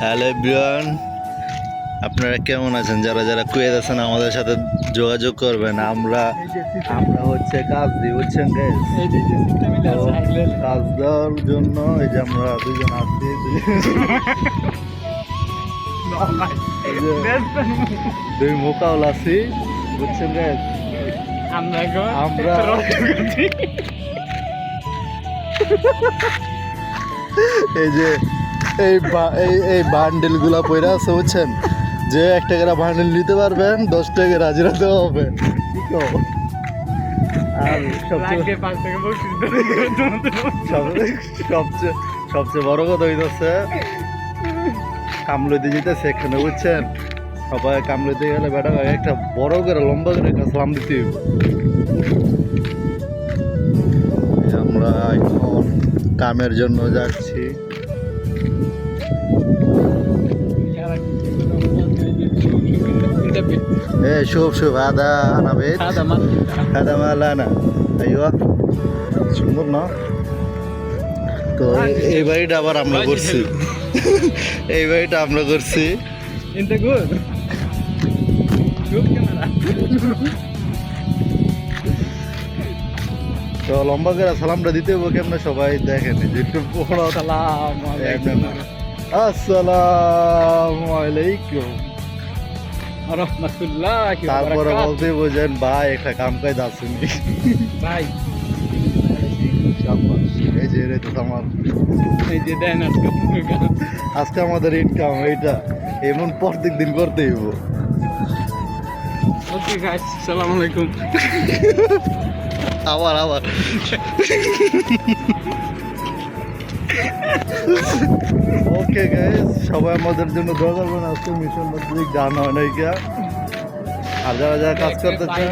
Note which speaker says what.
Speaker 1: Hello everyone আপনারা কেমন আছেন? যারা যারা কুয়েত আছেন আমাদের সাথে যোগাযোগ করবেন। আমরা আমরা হচ্ছে কাজ দিই বুঝছেন? কাজ দেওয়ার জন্য এই যে আমরা দুজন আসছি দুই মোকাউল আছি বুঝছেন guys? আমরা এই যে এই এই এই বান্ডেলগুলা পয়রা আছে বুঝছেন? যে এক টাকার বান্ডেল নিতে পারবেন দশ টাকা হাজিরা দেওয়া হবে। আর সবচেয়ে সবচেয়ে সবচেয়ে বড় কথা হইতেছে কামলইতে যেতেছে এখানে বুঝছেন? সবাই কামলইতে গেলে বেটা একটা বড় করে লম্বা করে একটা সালাম দিতে হইব। আমরা এখন কামের জন্য যাচ্ছি। ايه شوف شوف هذا انا بيت هذا مال انا ايوه সুন্দর না তো এ- এই বাড়িটা আবার আমরা করছি এই বাড়িটা আমরা করছি
Speaker 2: Inte good. Good camera.
Speaker 1: তো লম্বা করে সালামটা দিতে হবে কেমন সবাই দেখেন এই যে একটু বড়
Speaker 2: Salam alaikum.
Speaker 1: আসসালামু আলাইকুম
Speaker 2: Rahmatullahi wa
Speaker 1: তারপরে বলতে বোঝেন ভাই একটা কাম কাজ আসেনি
Speaker 2: Bye.
Speaker 1: এই যে তো আমার
Speaker 2: এই যে দেন আজকে
Speaker 1: আমাদের ইনকাম এইটা এমন প্রত্যেক দিন করতে হইব।
Speaker 2: Okay guys, সালাম আলাইকুম।
Speaker 1: আবার আবার। ওকে সবাই আমাদের জন্য দোয়া করবেন আজকে মিশন মধ্যে গান হয় নাই গিয়া। আর যারা যারা কাজ করতে চান